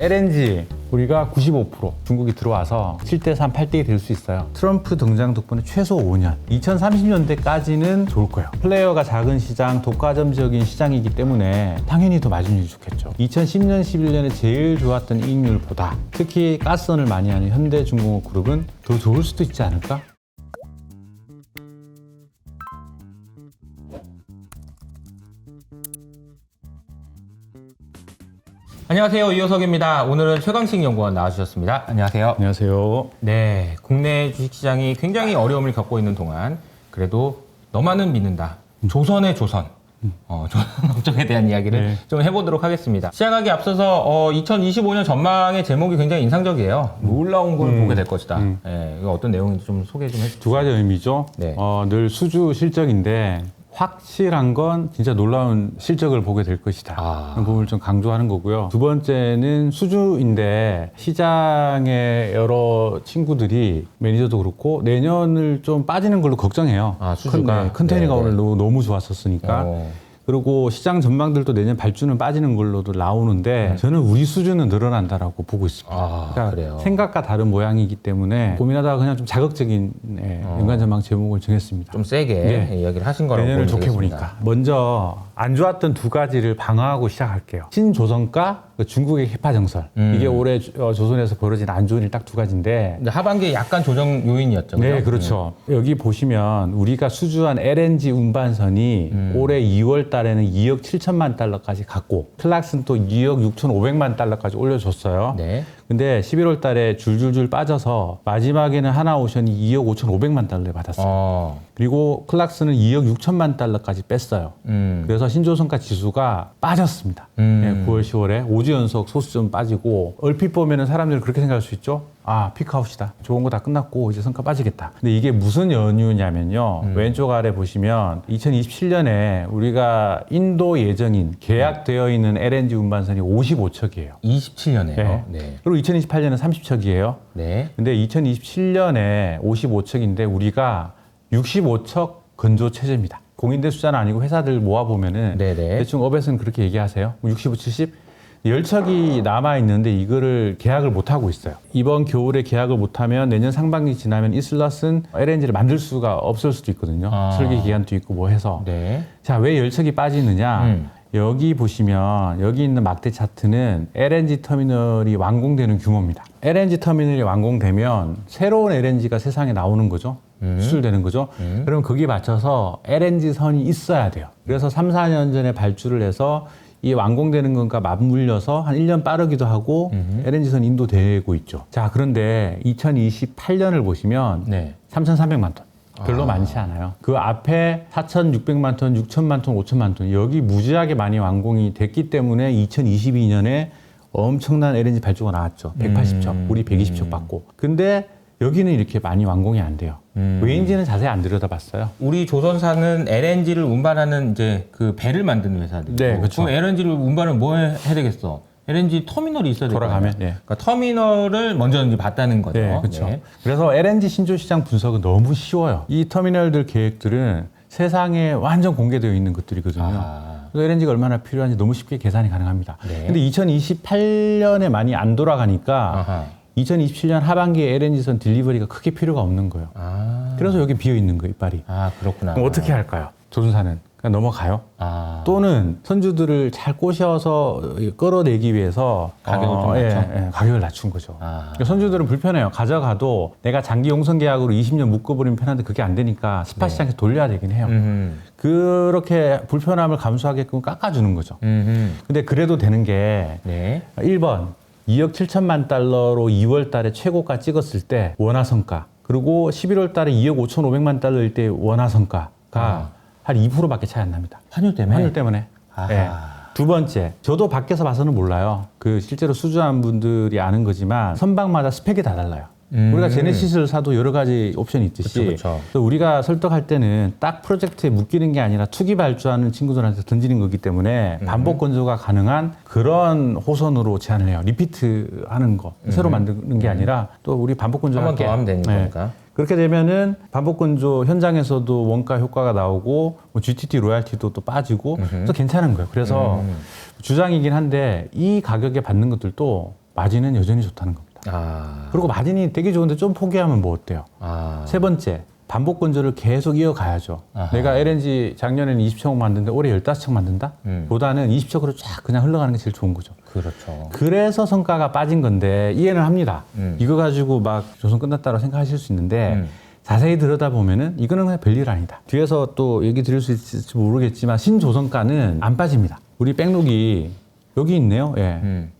LNG 우리가 95% 중국이 들어와서 7대 3, 8대 2 될 수 있어요. 트럼프 등장 덕분에 최소 5년, 2030년대까지는 좋을 거예요. 플레이어가 작은 시장, 독과점적인 시장이기 때문에 당연히 더 마진율이 좋겠죠. 2010년, 11년에 제일 좋았던 이익률보다 특히 가스선을 많이 하는 현대중공업 그룹은 더 좋을 수도 있지 않을까? 안녕하세요. 이호석입니다. 오늘은 최강식 연구원 나와주셨습니다. 안녕하세요. 안녕하세요. 네, 국내 주식시장이 굉장히 어려움을 겪고 있는 동안 그래도 너만은 믿는다. 조선의 조선. 어, 조선 업종에 대한 이야기를 네. 좀 해보도록 하겠습니다. 시작하기 앞서서 어, 2025년 전망의 제목이 굉장히 인상적이에요. 놀라운 걸 보게 될 것이다. 음. 예, 이거 어떤 내용인지 좀 소개 좀 해주세요. 두 가지 의미죠. 네. 어, 늘 수주 실적인데 확실한 건 진짜 놀라운 실적을 보게 될 것이다. 아. 그런 부분을 좀 강조하는 거고요. 두 번째는 수주인데 시장의 여러 친구들이 매니저도 그렇고 내년을 좀 빠지는 걸로 걱정해요. 아, 수주가? 큰, 네, 컨테이너가 네, 네. 오늘 너무, 너무 좋았었으니까. 어, 그리고 시장 전망들도 내년 발주는 빠지는 걸로도 나오는데 저는 우리 수주는 늘어난다라고 보고 있습니다. 네. 아, 그러니까 그래요. 생각과 다른 모양이기 때문에 고민하다가 그냥 좀 자극적인 예, 연간 전망 제목을 정했습니다. 어. 좀 세게 네. 이야기를 하신 거라고 내년을 보면 좋게 되겠습니다. 보니까 먼저 안 좋았던 두 가지를 방어하고 시작할게요. 신조선과 그 중국의 해파 정설 음. 이게 올해 조- 어, 조선에서 벌어진 안 좋은 일 딱 두 가지인데 하반기에 약간 조정 요인이었죠. 네, 그죠? 그렇죠. 여기 보시면 우리가 수주한 LNG 운반선이 음. 올해 2월 달에는 2억 7천만 달러까지 갔고 클락슨 또 2억 6천 5백만 달러까지 올려줬어요. 네. 근데 11월 달에 줄줄줄 빠져서 마지막에는 하나오션이 2억 5천5백만 달러를 받았어요. 어, 그리고 클락스는 2억 6천만 달러까지 뺐어요. 음. 그래서 신조선가 지수가 빠졌습니다. 음. 예, 9월, 10월에 5주 연속 소수점 빠지고 얼핏 보면은 사람들이 그렇게 생각할 수 있죠. 아, 피크아웃이다. 좋은 거 다 끝났고 이제 성과 빠지겠다. 근데 이게 무슨 연유냐면요. 음. 왼쪽 아래 보시면 2027년에 우리가 인도 예정인 계약되어 있는 LNG 운반선이 55척이에요. 27년에요. 네. 네. 그리고 2028년은 30척이에요. 네. 근데 2027년에 55척인데 우리가 65척 건조 체제입니다. 공인대 숫자는 아니고 회사들 모아 보면은 네네. 대충 업에서는 그렇게 얘기하세요. 65, 70 열척이 남아 있는데 이거를 계약을 못 하고 있어요. 이번 겨울에 계약을 못 하면 내년 상반기 지나면 이슬럿은 LNG를 만들 수가 없을 수도 있거든요. 아. 설계 기간도 있고 뭐 해서. 네. 자, 왜 열척이 빠지느냐? 음. 여기 보시면 여기 있는 막대 차트는 LNG 터미널이 완공되는 규모입니다. LNG 터미널이 완공되면 새로운 LNG가 세상에 나오는 거죠. 음. 수출되는 거죠. 음. 그럼 거기에 맞춰서 LNG 선이 있어야 돼요. 그래서 3, 4년 전에 발주를 해서 이 완공되는 것과 맞물려서 한 1년 빠르기도 하고 음흠. LNG 선 인도되고 있죠. 자, 그런데 2028년을 보시면 네. 3,300만 톤. 별로 아. 많지 않아요. 그 앞에 4,600만 톤, 6천만 톤, 5천만 톤 여기 무지하게 많이 완공이 됐기 때문에 2022년에 엄청난 LNG 발주가 나왔죠. 180척, 음. 우리 120척 받고. 근데 여기는 이렇게 많이 완공이 안 돼요. 음. 왜인지는 자세히 안 들여다봤어요. 우리 조선사는 LNG를 운반하는 이제 그 배를 만드는 회사들. 네, 그쵸. 그럼 LNG를 운반을 뭐 해- 해야 되겠어? LNG 터미널이 있어야 될거 돌아가면? 예. 그러니까 터미널을 먼저 이제 봤다는 거죠. 네, 그렇죠. 네. 그래서 LNG 신조 시장 분석은 너무 쉬워요. 이 터미널들 계획들은 세상에 완전 공개되어 있는 것들이거든요. 아. 그래서 LNG가 얼마나 필요한지 너무 쉽게 계산이 가능합니다. 네. 근데 2028년에 많이 안 돌아가니까 아하. 2027년 하반기에 LNG선 딜리버리가 크게 필요가 없는 거예요. 아. 그래서 여기 비어 있는 거예요, 이빨이. 아, 그렇구나. 그럼 어떻게 할까요? 조선사는 그냥 넘어가요. 아. 또는 선주들을 잘 꼬셔서 끌어내기 위해서 가격을 좀 예, 낮춰? 예, 가격을 낮춘 거죠. 아. 그러니까 선주들은 불편해요. 가져가도 내가 장기 용선 계약으로 20년 묶어버리면 편한데 그게 안 되니까 스팟 시장에서 돌려야 되긴 해요. 네. 음. 그렇게 불편함을 감수하게끔 깎아주는 거죠. 음. 근데 그래도 되는 게 네. 1번 2억 7천만 달러로 2월 달에 최고가 찍었을 때 원화 성가 그리고 11월 달에 2억 5천5백만 달러일 때 원화 성가가 아. 한 2%밖에 차이 안 납니다. 환율 때문에. 환율 때문에. 예. 두 번째, 저도 밖에서 봐서는 몰라요. 그 실제로 수주한 분들이 아는 거지만 선박마다 스펙이 다 달라요. 음. 우리가 제네시스를 사도 여러 가지 옵션이 있듯이 그쵸, 그쵸. 우리가 설득할 때는 딱 프로젝트에 묶이는 게 아니라 투기 발주하는 친구들한테 던지는 거기 때문에 음. 반복 건조가 가능한 그런 호선으로 제안을 해요. 리피트 하는 거 새로 만드는 게 아니라 또 우리 반복 건조 음. 한번 더 하면 되는 거니까. 그렇게 되면은 반복 건조 현장에서도 원가 효과가 나오고 뭐 GTT 로얄티도 또 빠지고 그래서 괜찮은 거예요. 그래서 음. 주장이긴 한데 이 가격에 받는 것들도 마진은 여전히 좋다는 겁니다. 아. 그리고 마진이 되게 좋은데 좀 포기하면 뭐 어때요? 아. 세 번째, 반복 건조를 계속 이어가야죠. 아하. 내가 LNG 작년에는 20척 만드는데 올해 15척 만든다? 음. 보다는 20척으로 쫙 그냥 흘러가는 게 제일 좋은 거죠. 그렇죠. 그래서 성과가 빠진 건데 이해는 합니다. 음. 이거 가지고 막 조선 끝났다고 생각하실 수 있는데 음. 자세히 들여다보면은 이거는 그냥 별일 아니다. 뒤에서 또 얘기 드릴 수 있을지 모르겠지만 신조선가는 안 빠집니다. 우리 백록이 여기 있네요. 예. 음.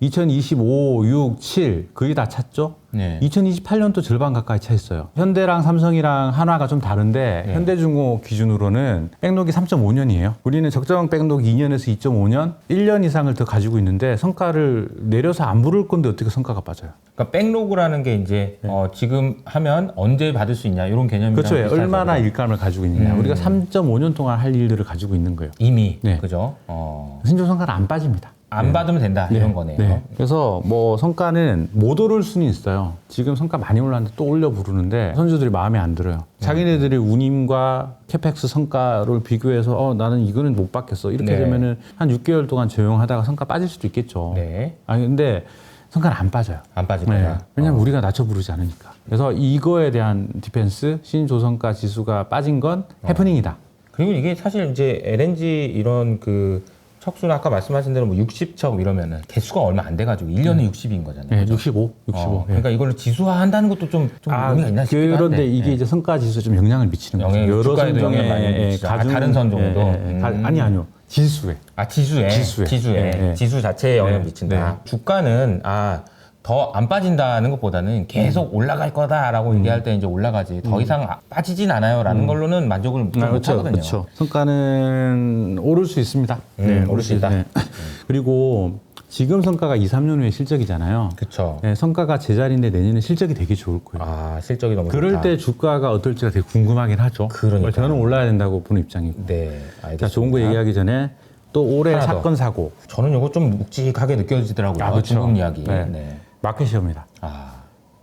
2025, 6, 7 거의 다 찼죠. 네. 2028년도 절반 가까이 차 있어요. 현대랑 삼성이랑 한화가 좀 다른데 네. 현대중공 기준으로는 백록이 3.5년이에요. 우리는 적정 백록이 2년에서 2.5년, 1년 이상을 더 가지고 있는데 성과를 내려서 안 부를 건데 어떻게 성과가 빠져요? 그러니까 백로그라는 게 이제 어, 지금 하면 언제 받을 수 있냐 이런 개념이랑 네. 그렇죠. 예. 얼마나 일감을 가지고 있느냐. 음. 우리가 3.5년 동안 할 일들을 가지고 있는 거예요. 이미 네. 그죠? 어. 신조 성과는 안 빠집니다. 안 받으면 된다 이런 거네요. 네. 그래서 뭐 성과는 못 오를 수는 있어요. 지금 성과 많이 올랐는데 또 올려 부르는데 선수들이 마음에 안 들어요. 자기네들의 운임과 캐펙스 성과를 비교해서 어 나는 이거는 못 받겠어. 이렇게 네. 되면은 한 6개월 동안 조용하다가 성과 빠질 수도 있겠죠. 네. 아니 근데 성과는 안 빠져요. 안 빠질 네. 거다. 왜냐면 우리가 낮춰 부르지 않으니까. 그래서 이거에 대한 디펜스 신조성과 지수가 빠진 건 어. 해프닝이다. 그리고 이게 사실 이제 LNG 이런 그 척수는 아까 말씀하신 대로 뭐 60척 이러면은 개수가 얼마 안 돼가지고 1년에 60인 거잖아요. 네, 65, 65. 어, 예. 그러니까 이걸로 지수화한다는 것도 좀, 좀 의미가 있나 싶기도 한데. 그런데 이게 예. 이제 성과 지수에 좀 영향을 미치는 거죠. 주가에도 선종에, 많이 예, 미치죠. 아, 다른 선종도? 예, 예. 가- 음. 아니 아니요. 지수에. 아 지수에 지수에. 지수에 예, 예. 지수 자체에 영향을 네, 미친다. 네. 주가는 아 더 안 빠진다는 것보다는 계속 올라갈 거다라고 음. 얘기할 때 이제 올라가지 더 이상 아- 빠지진 않아요라는 걸로는 만족을 못 아, 그렇죠. 하거든요. 그렇죠. 성과는 오를 수 있습니다. 음, 오를 수 있다. 네. 그리고 지금 성과가 2, 3년 후에 실적이잖아요. 그렇죠. 네, 성과가 제자리인데 내년에 실적이 되게 좋을 거예요. 아 실적이 너무 그럴 좋다. 때 주가가 어떨지가 되게 궁금하긴 하죠. 그러니까요. 저는 올라야 된다고 보는 입장이고. 네 알겠습니다. 자, 좋은 거 얘기하기 전에 또 올해 하나 더. 사건 사고 저는 이거 좀 묵직하게 느껴지더라고요. 아, 그렇죠. 중국 이야기. 네. 네. 마켓시험이다. 아,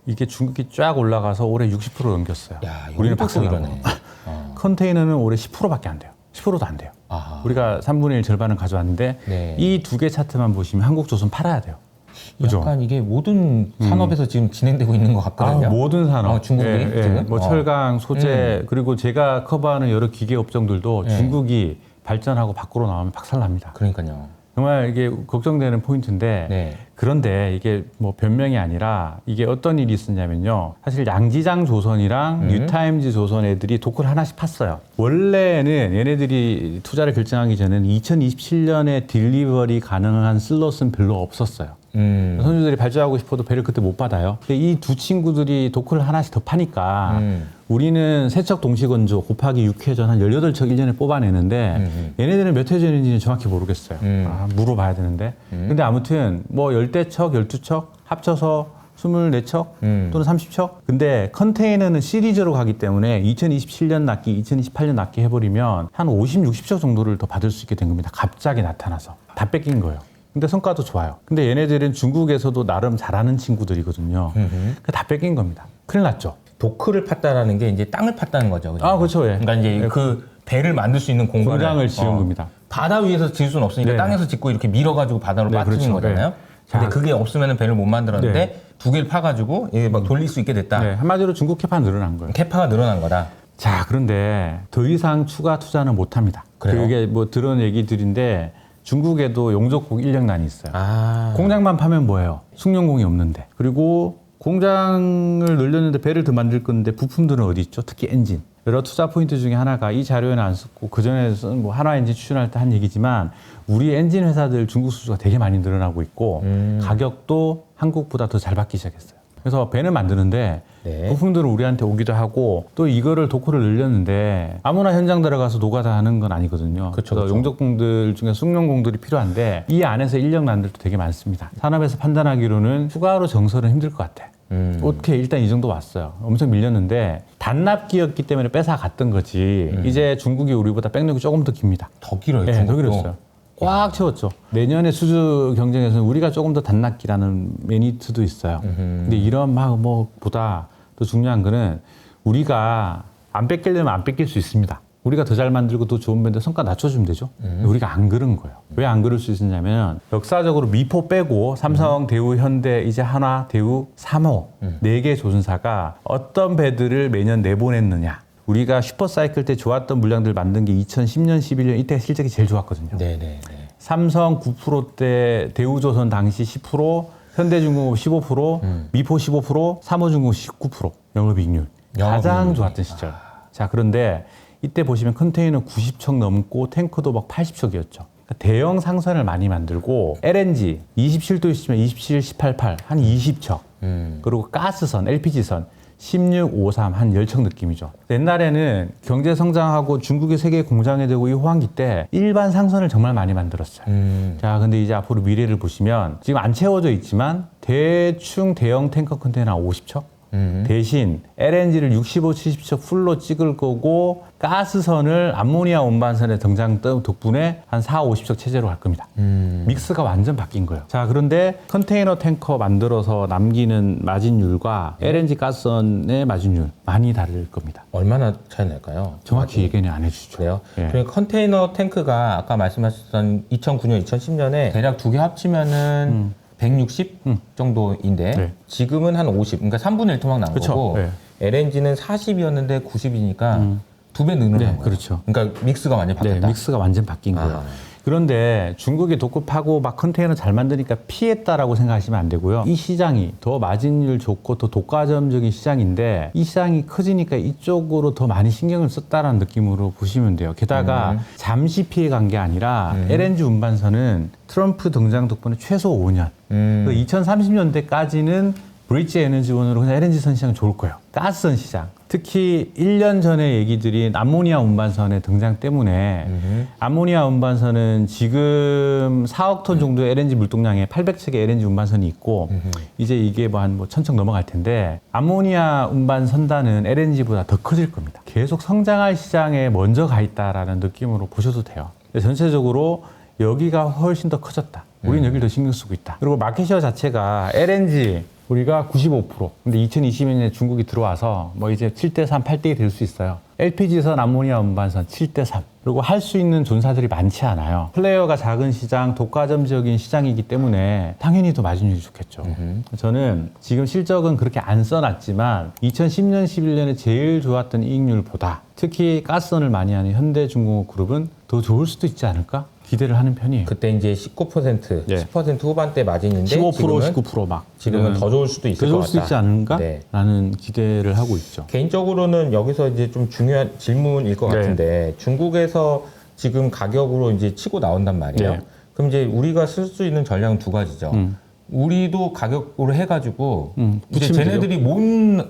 이게 중국이 쫙 올라가서 올해 60% 넘겼어요. 야, 우리는. 이러네. 어. 컨테이너는 올해 10%밖에 안 돼요. 10%도 안 돼요. 아하. 우리가 3분의 1 절반을 가져왔는데 네. 이두 개 차트만 보시면 한국조선 팔아야 돼요. 그죠? 약간 이게 모든 산업에서 지금 진행되고 있는 것 아, 같거든요. 모든 산업, 어, 중국이 지금? 뭐 어. 음. 철강, 소재 그리고 제가 커버하는 여러 기계 업종들도 네. 중국이 발전하고 밖으로 나오면 박살납니다. 그러니까요. 정말 이게 걱정되는 포인트인데 네. 그런데 이게 뭐 변명이 아니라 이게 어떤 일이 있었냐면요. 사실 양지장 조선이랑 음. 뉴타임즈 조선 애들이 도크를 하나씩 팠어요. 원래는 얘네들이 투자를 결정하기 전에는 2027년에 딜리버리 가능한 슬롯은 별로 없었어요. 음. 선수들이 발주하고 싶어도 배를 그때 못 받아요. 근데 이 두 친구들이 도크를 하나씩 더 파니까 음. 우리는 세척 동시 건조 곱하기 6회 전 한 18척 1년에 뽑아내는데 음. 얘네들은 몇 회 전인지는 정확히 모르겠어요. 음. 아, 물어봐야 되는데. 근데 아무튼 뭐 10대척, 12척 합쳐서 24척 음. 또는 30척. 근데 컨테이너는 시리즈로 가기 때문에 2027년 납기, 2028년 납기 해버리면 한 50, 60척 정도를 더 받을 수 있게 된 겁니다. 갑자기 나타나서. 다 뺏긴 거예요. 근데 성과도 좋아요. 근데 얘네들은 중국에서도 나름 잘하는 친구들이거든요. 음흠. 그다 뺏긴 겁니다. 큰일 났죠. 도크를 팠다라는 게 이제 땅을 팠다는 거죠. 그죠? 아, 그렇죠. 예. 그러니까 이제 그 배를 만들 수 있는 공간을 공장을 지은 어, 겁니다. 바다 위에서 지을 수는 없으니까 네. 땅에서 짓고 이렇게 밀어가지고 바다로 네, 빠뜨린 그렇죠. 거잖아요. 네. 근데 자. 그게 없으면 배를 못 만들었는데 네. 두 개를 파가지고 이게 막 돌릴 수 있게 됐다. 네, 한마디로 중국 캐파 늘어난 거예요. 캐파가 늘어난 거다. 자, 그런데 더 이상 추가 투자는 못 합니다. 그래요? 그게 뭐 들은 얘기들인데 중국에도 용접국 인력난이 있어요. 아. 공장만 파면 뭐예요? 숙련공이 없는데. 그리고 공장을 늘렸는데 배를 더 만들 건데 부품들은 어디 있죠? 특히 엔진. 여러 투자 포인트 중에 하나가 이 자료에는 안 썼고 그 전에 쓴뭐 한화 엔진 추천할 때 한 얘기지만 우리 엔진 회사들 중국 수주가 되게 많이 늘어나고 있고 음. 가격도 한국보다 더 잘 받기 시작했어요. 그래서 배는 만드는데 네. 부품들은 우리한테 오기도 하고 또 이거를 도크를 늘렸는데 아무나 현장 들어가서 노가다 하는 건 아니거든요. 그쵸, 그래서. 용접공들 중에 숙련공들이 필요한데 이 안에서 인력 난들도 되게 많습니다. 산업에서 판단하기로는 추가로 정설은 힘들 것 같아. 음. 오케이 일단 이 정도 왔어요. 엄청 밀렸는데 단납기였기 때문에 뺏어 갔던 거지. 음. 이제 중국이 우리보다 백력이 조금 더 깁니다. 더 길어요. 네, 더. 길었어요. 꽉 채웠죠. 내년에 수주 경쟁에서는 우리가 조금 더 단납기라는 메리트도 있어요. 음흠. 근데 이런 막 뭐보다 더 중요한 거는 우리가 안 뺏기려면 안 뺏길 수 있습니다. 우리가 더 잘 만들고 더 좋은 밴드 성과 낮춰주면 되죠. 우리가 안 그런 거예요. 왜 안 그럴 수 있었냐면 역사적으로 미포 빼고 삼성, 대우, 현대, 이제 하나, 대우, 삼호 네개 조선사가 어떤 배들을 매년 내보냈느냐. 우리가 슈퍼사이클 때 좋았던 물량들 만든 게 2010년, 11년 이때 실적이 제일 좋았거든요. 네네. 삼성 9%대 대우조선 당시 10%, 현대중공업 15%, 미포 15%, 삼호중공업 19% 영업이익률 가장 영업이익률이. 좋았던 시절. 자 그런데 이때 보시면 컨테이너 90척 넘고 탱커도 막 80척이었죠. 대형 상선을 많이 만들고 LNG 27도 있으면 27, 18, 8, 한 20척. 음. 그리고 가스선, LPG선 16, 53, 한 10척 느낌이죠. 옛날에는 경제 성장하고 중국이 세계 공장이 되고 이 호황기 때 일반 상선을 정말 많이 만들었어요. 음. 자, 근데 이제 앞으로 미래를 보시면 지금 안 채워져 있지만 대충 대형 탱커 컨테이너 한 50척? 음. 대신 LNG를 65, 70척 풀로 찍을 거고 가스선을 암모니아 운반선의 등장 덕분에 한 4, 50척 체제로 갈 겁니다. 음. 믹스가 완전 바뀐 거예요. 자, 그런데 컨테이너 탱커 만들어서 남기는 마진율과 LNG 가스선의 마진율 많이 다를 겁니다. 얼마나 차이 날까요? 정확히 얘기는 안 해주죠. 그래요? 예. 그러니까 컨테이너 탱크가 아까 말씀하셨던 2009년, 2010년에 대략 두 개 합치면은 160 음. 정도인데 네. 지금은 한 50, 그러니까 3분의 1 토막 난 그쵸. 거고 네. LNG는 40이었는데 90이니까 두배 늘어난 네, 거예요. 그렇죠. 그러니까 믹스가 많이 네, 바뀌었다. 믹스가 완전 바뀐 거예요. 아. 그런데 중국이 독급하고 막 컨테이너 잘 만드니까 피했다라고 생각하시면 안 되고요. 이 시장이 더 마진율 좋고 더 독과점적인 시장인데 이 시장이 커지니까 이쪽으로 더 많이 신경을 썼다라는 느낌으로 보시면 돼요. 게다가 음. 잠시 피해 간 게 아니라 LNG 운반선은 트럼프 등장 덕분에 최소 5년, 음. 2030년대까지는 브릿지 에너지원으로 그냥 LNG 선 시장 좋을 거예요. 가스선 시장. 특히 1년 전에 얘기 드린 암모니아 운반선의 등장 때문에 음흠. 암모니아 운반선은 지금 4억 톤 정도의 LNG 물동량에 800척의 LNG 운반선이 있고 이제 이게 뭐 한뭐 천척 넘어갈 텐데 암모니아 운반 선단은 LNG보다 더 커질 겁니다. 계속 성장할 시장에 먼저 가 있다라는 느낌으로 보셔도 돼요. 전체적으로 여기가 훨씬 더 커졌다. 우리는 여기를 더 신경 쓰고 있다. 그리고 마켓시어 자체가 LNG 우리가 95%. 근데 2020년에 중국이 들어와서 뭐 이제 7대 3, 8대 2될수 있어요. LPG선, 암모니아 운반선 7대 3. 그리고 할 수 있는 존사들이 많지 않아요. 플레이어가 작은 시장, 독과점적인 시장이기 때문에 당연히 더 마진율이 좋겠죠. 저는 지금 실적은 그렇게 안 써놨지만 2010년, 11년에 제일 좋았던 이익률보다 특히 가스선을 많이 하는 현대중공업 그룹은 더 좋을 수도 있지 않을까? 기대를 하는 편이에요. 그때 이제 19%, 예. 10% 후반대 마진인데 15%, 지금은, 19%막. 지금은 더 좋을 수도 있을 더 것 좋을 같다. 수 있지 않은가? 네. 라는 기대를 하고 있죠. 개인적으로는 여기서 이제 좀 중요한 질문일 것 네. 같은데 중국에서 지금 가격으로 이제 치고 나온단 말이에요. 네. 그럼 이제 우리가 쓸 수 있는 전략은 두 가지죠. 음. 우리도 가격으로 해가지고 음, 이제 붙이면 쟤네들이 못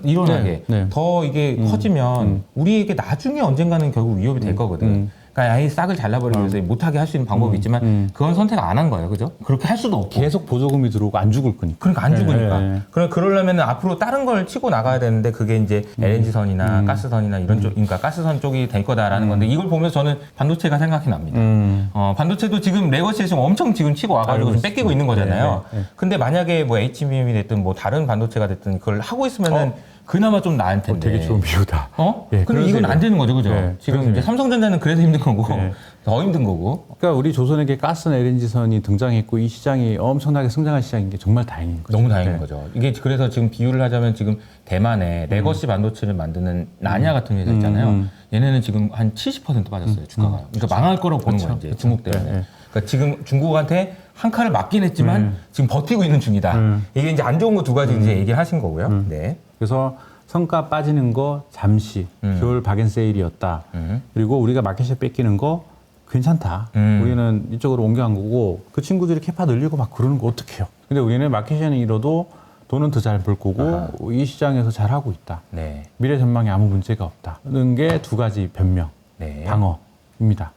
일어나게 네, 네. 더 이게 커지면 우리에게 나중에 언젠가는 결국 위협이 될 거거든. 음. 그러니까 아예 싹을 잘라버리기 위해서 못하게 할 수 있는 방법이 있지만 음. 그건 선택 안 한 거예요, 그죠? 그렇게 할 수도 없고. 계속 보조금이 들어오고 안 죽을 거니까. 그러니까 안 죽으니까. 네, 네. 그럼 그러려면 앞으로 다른 걸 치고 나가야 되는데 그게 이제 음. LNG 선이나 가스 선이나 이런 쪽, 그러니까 가스 선 쪽이 될 거다라는 건데 이걸 보면서 저는 반도체가 생각이 납니다. 음. 어, 반도체도 지금 레거시에 지금 엄청 지금 치고 와가지고 지금 뺏기고 있는 거잖아요. 네, 네, 네. 근데 만약에 뭐 HBM이 됐든 뭐 다른 반도체가 됐든 그걸 하고 있으면은 그나마 좀 텐데. 어, 되게 좋은 비유다. 어? 예, 근데 그런 이건 안. 되는 거죠, 그죠? 네, 지금 이제. 삼성전자는 그래서 힘든 거고 네. 더 힘든 거고. 그러니까 우리 조선에게 가스 LNG선이 등장했고 이 시장이 엄청나게 성장할 시장인 게 정말 다행인 거죠. 너무 다행인 네. 거죠. 이게 그래서 지금 비유를 하자면 지금 대만에 레거시 반도체를 만드는 나냐 같은 회사 있잖아요. 음. 얘네는 지금 한 70% 빠졌어요 주가가. 그러니까 망할 거라고 보는 거예요 이제 중국 때문에. 네, 네. 그러니까 지금 중국한테 한 칼을 맞긴 했지만 지금 버티고 있는 중이다. 음. 이게 이제 안 좋은 거 두 가지 이제 얘기를 하신 거고요. 네. 그래서 성과 빠지는 거 잠시 음. 겨울 박앤 세일이었다. 음. 그리고 우리가 마켓에 뺏기는 거 괜찮다. 음. 우리는 이쪽으로 옮겨간 거고 그 친구들이 캐파 늘리고 막 그러는 거 어떡해요. 근데 우리는 마켓에는 잃어도 돈은 더 잘 벌 거고 아하. 이 시장에서 잘 하고 있다. 네. 미래 전망에 아무 문제가 없다는 게 두 가지 변명, 네. 방어입니다.